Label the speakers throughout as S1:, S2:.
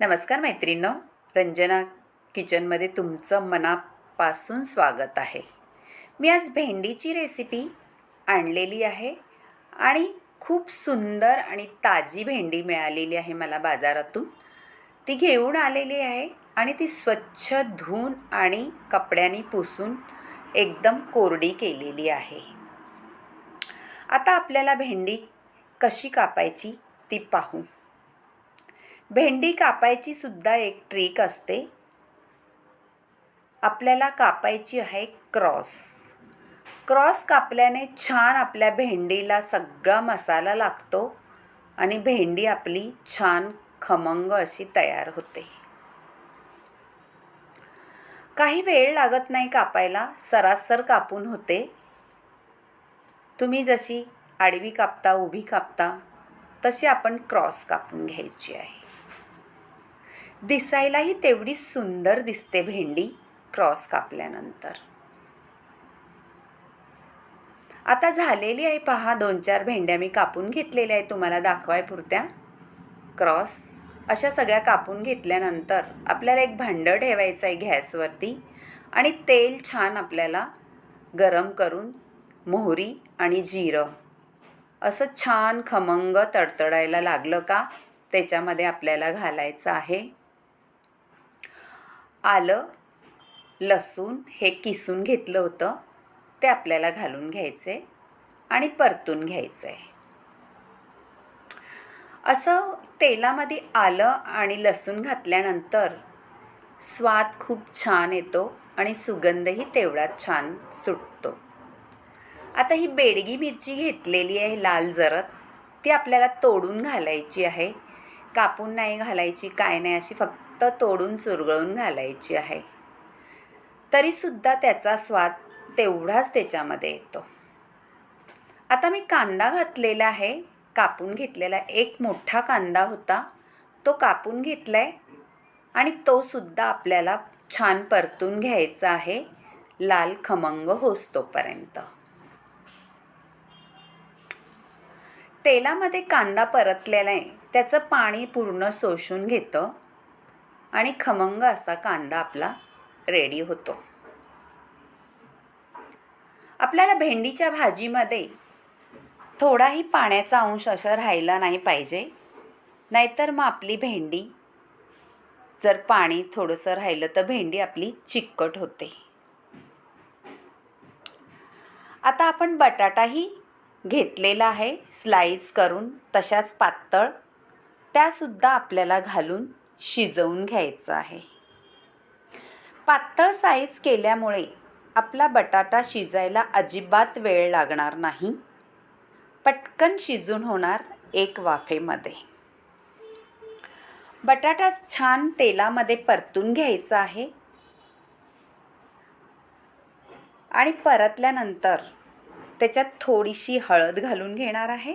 S1: नमस्कार मैत्रिणींनो रंजना किचनमध्ये तुमचं मनापासून स्वागत आहे. मी आज भेंडीची रेसिपी आणलेली आहे आणि खूप सुंदर आणि ताजी भेंडी मिळालेली आहे मला बाजारातून. ती घेऊन आलेली आहे आणि ती स्वच्छ धुवून आणि कपड्याने पुसून एकदम कोरडी केलेली आहे. आता आपल्याला भेंडी कशी कापायची ती पाहू. भेंडी कापायची सुद्धा एक ट्रिक असते. आपल्याला कापायची आहे क्रॉस. क्रॉस कापल्याने छान आपल्या भेंडीला सगळा मसाला लागतो आणि भेंडी आपली छान खमंग अशी तयार होते. काही वेळ लागत नाही कापायला सरासर कापून होते. तुम्ही जशी आडवी कापता उभी कापता तशी आपण क्रॉस कापून घ्यायची आहे. दिसायलाही तेवढी सुंदर दिसते भेंडी क्रॉस कापल्यानंतर. आता झालेली आहे पहा दोन चार भेंड्या मी कापून घेतलेल्या आहेत तुम्हाला दाखवाय पुरत्या. क्रॉस अशा सगळ्या कापून घेतल्यानंतर आपल्याला एक भांडं ठेवायचं आहे गॅसवरती आणि तेल छान आपल्याला गरम करून मोहरी आणि जिरं असं छान खमंग तडतडायला लागलं का? त्याच्यामध्ये आपल्याला घालायचं आहे. आलं लसूण हे किसून घेतलं होतं ते आपल्याला घालून घ्यायचे आणि परतून घ्यायचं. आहे असं तेलामध्ये आलं आणि लसूण घातल्यानंतर स्वाद खूप छान येतो आणि सुगंधही तेवढाच छान सुटतो. आता ही बेडगी मिरची घेतलेली आहे लाल जरत ती आपल्याला तोडून घालायची आहे. कापून नाही घालायची काय नाही अशी फक्त तोडून चुरगळून घालायची आहे. तरीसुद्धा त्याचा स्वाद तेवढाच त्याच्यामध्ये येतो. आता मी कांदा घातलेला आहे. कापून घेतलेला एक मोठा कांदा होता. तो कापून घेतला आहे आणि तोसुद्धा आपल्याला छान परतून घ्यायचा आहे. लाल खमंग होसतोपर्यंत. तेलामध्ये कांदा परतलेला आहे. त्याचं पाणी पूर्ण शोषून घेतं. आणि खमंग असा कांदा आपला रेडी होतो. आपल्याला भेंडीच्या भाजीमध्ये थोडाही पाण्याचा अंश असं राहिला नाही पाहिजे. नाहीतर मग आपली भेंडी जर पाणी थोडंसं राहिलं तर भेंडी आपली चिकट होते. आता आपण बटाटाही घेतलेला आहे स्लाईज करून तशाच पातळ. त्यासुद्धा आपल्याला घालून शिजवून घ्यायचं आहे. पातळ साईज केल्यामुळे आपला बटाटा शिजायला अजिबात वेळ लागणार नाही. पटकन शिजून होणार एक वाफेमध्ये. बटाटा छान तेलामध्ये परतून घ्यायचा आहे. आणि परतल्यानंतर त्याच्यात थोडीशी हळद घालून घेणार आहे.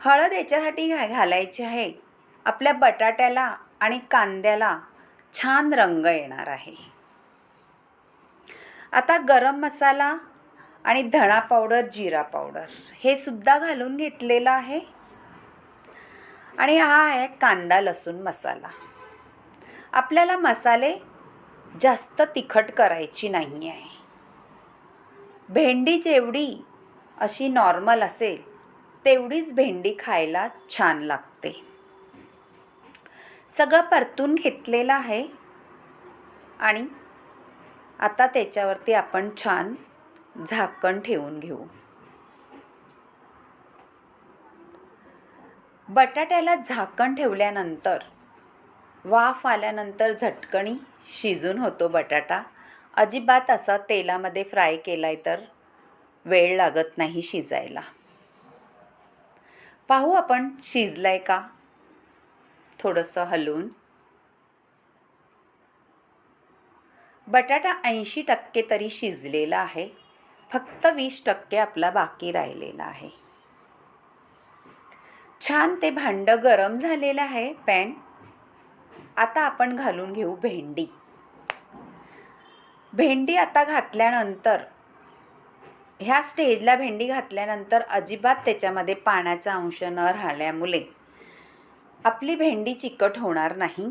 S1: हळद याच्यासाठी घा घालायची आहे आपल्या बटाट्याला आणि कांद्याला छान रंग येणार आहे. आता गरम मसाला आणि धणा पावडर जिरा पावडर हे सुद्धा घालून घेतलेलं आहे. आणि हा आहे कांदा लसूण मसाला. आपल्याला मसाले जास्त तिखट करायची नाही आहे. भेंडी जेवढी अशी नॉर्मल असेल तेवढीच भेंडी खायला छान लागते. सगळं परतून घेतलेलं आहे. आणि आता त्याच्यावरती आपण छान झाकण ठेवून घेऊ. बटाट्याला झाकण ठेवल्यानंतर वाफ आल्यानंतर झटकणी शिजून होतो बटाटा. अजिबात असा तेलामध्ये फ्राय केला आहे तर वेळ लागत नाही शिजायला. पाहू आपण शिजलं आहे का? थोडंसं हलवून. बटाटा ऐंशी टक्के तरी शिजलेला आहे. फक्त वीस टक्के आपला बाकी राहिलेला आहे. छान ते भांडं गरम झालेलं आहे पॅन. आता आपण घालून घेऊ भेंडी. भेंडी आता घातल्यानंतर ह्या स्टेजला भेंडी घातल्यानंतर अजिबात त्याच्यामध्ये पाण्याचा अंश न राहिल्यामुळे आपली भेंडी चिकट होणार नाही.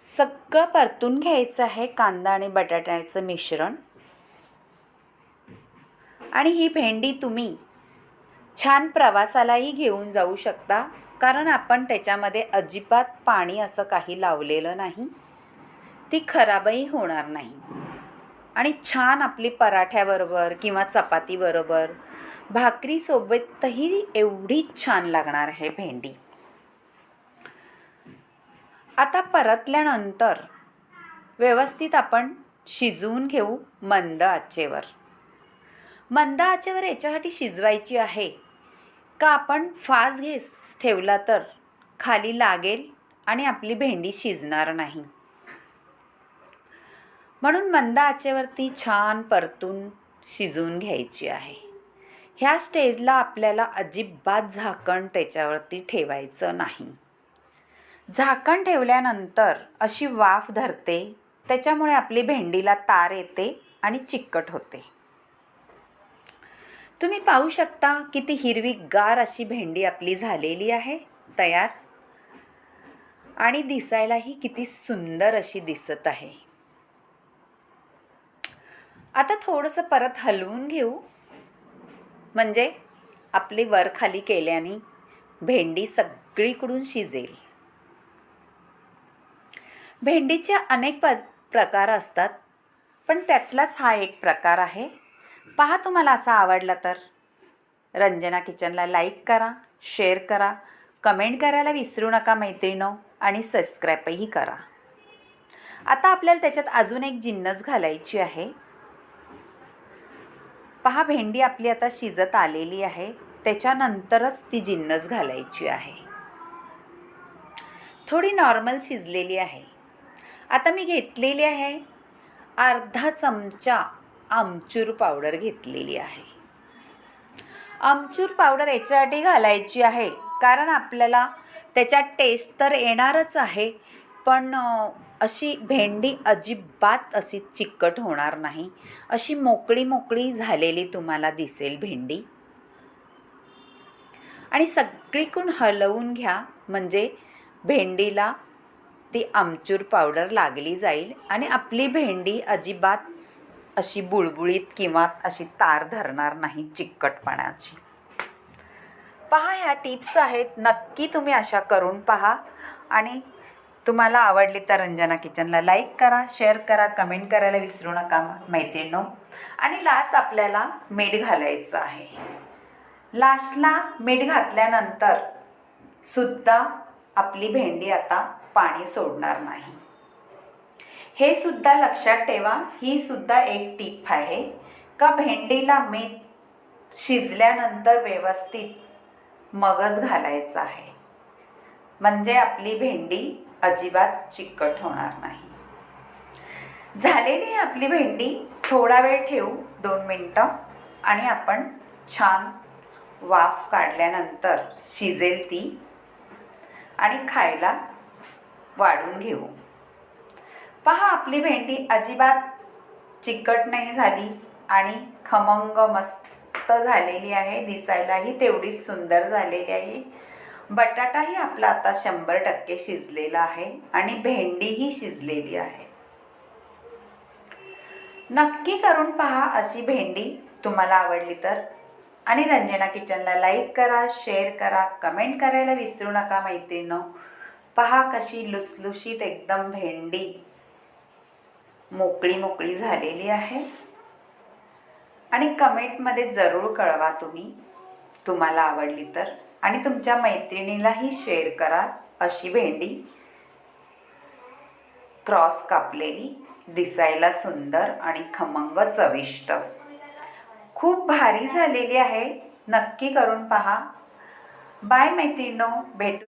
S1: सगळं परतून घ्यायचं आहे कांदा आणि बटाट्याचं मिश्रण. आणि ही भेंडी तुम्ही छान प्रवासालाही घेऊन जाऊ शकता कारण आपण त्याच्यामध्ये अजिबात पाणी असं काही लावलेलं नाही. ती खराबही होणार नाही. आणि छान आपली पराठ्याबरोबर किंवा चपातीबरोबर भाकरीसोबतही एवढी छान लागणार आहे भेंडी. आता परतल्यानंतर व्यवस्थित आपण शिजवून घेऊ मंद आचेवर. मंद आचेवर याच्यासाठी शिजवायची आहे. का आपण फास्ट घेस ठेवला तर खाली लागेल आणि आपली भेंडी शिजणार नाही. म्हणून मंद आचेवरती छान परतून शिजवून घ्यायची आहे. ह्या स्टेजला आपल्याला अजिबात झाकण त्याच्यावरती ठेवायचं नाही. झाकण ठेवल्यानंतर अशी वाफ धरते त्याच्यामुळे आपली भेंडीला तार येते आणि चिकट होते. तुम्ही पाहू शकता किती हिरवी गार अशी भेंडी आपली झालेली आहे तयार. आणि दिसायलाही किती सुंदर अशी दिसत आहे. आता थोडंसं परत हलवून घेऊ. म्हणजे आपली वर खाली केल्याने भेंडी सगळीकडून शिजेल. भेंडीचे अनेक प प्रकार असतात पण त्यातलाच हा एक प्रकार आहे. पहा तुम्हाला असा आवडला तर. रंजना किचनला लाईक करा शेअर करा कमेंट करायला विसरू नका मैत्रिणो आणि सबस्क्राईबही करा. आता आपल्याला त्याच्यात अजून एक जिन्नस घालायची आहे. पहा भेंडी आपली आता शिजत आलेली आहे. त्याच्यानंतरच ती जिन्नस घालायची आहे. थोडी नॉर्मल शिजलेली आहे. आता मी घेतलेली आहे. अर्धा चमचा आमचूर पावडर घेतलेली आहे. आमचूर पावडर याच्यासाठी घालायची आहे. कारण आपल्याला त्याच्यात टेस्ट तर येणारच आहे. पण अशी भेंडी अजिबात अशी चिकट होणार नाही. अशी मोकळी मोकळी झालेली तुम्हाला दिसेल भेंडी. आणि सगळीकडून हलवून घ्या म्हणजे भेंडीला ती आमचूर पावडर लागली जाईल आणि आपली भेंडी अजिबात अशी बुळबुळीत किंवा अशी तार धरणार नाही चिकटपणाची. पहा ह्या टिप्स आहेत. नक्की तुम्ही अशा करून पहा. आणि तुम्हाला आवडली तर रंजना किचनला लाईक करा शेअर करा कमेंट करायला विसरू नका मैत्रिणो आणि लास्ट आपल्याला मीठ घालायचं आहे. लास्टला मीठ घातल्यानंतर सुद्धा आपली भेंडी आता पाणी सोडणार नाही. हे सुद्धा लक्षात ठेवा ही सुद्धा एक टीप आहे. का भेंडीला मीठ शिजल्यानंतर व्यवस्थित मगच घालायचं आहे. म्हणजे आपली भेंडी अजिबात चिकट होणार नाही. झालेली आहे आपली भेंडी. थोडा वेळ ठेवू दोन मिनटं. आणि आपण छान वाफ काढल्यानंतर शिजेल ती. आणि खायला वाढून घेऊ. पहा आपली भेंडी अजिबात चिकट नाही झाली. आणि खमंग मस्त झालेली आहे. दिसायलाही तेवढीच सुंदर झालेली आहे. बटाटाही आपला आता शंभर टक्के शिजलेला आहे आणि भेंडीही शिजलेली आहे. नक्की करून पहा अशी भेंडी. तुम्हाला आवडली तर. आणि रंजना किचनला लाईक करा शेअर करा कमेंट करायला विसरू नका मैत्रिणं पहा कशी लुसलुशीत एकदम भेंडी. मोकळी मोकळी झालेली आहे. आणि कमेंटमध्ये जरूर कळवा तुम्ही. तुम्हाला आवडली तर. आणि तुमच्या मैत्रिणीलाही शेअर करा अशी भेंडी. क्रॉस कापलेली दिसायला सुंदर आणि खमंग चविष्ट. खूप भारी झालेली आहे. नक्की करून पहा. बाय मैत्रिणो भेटू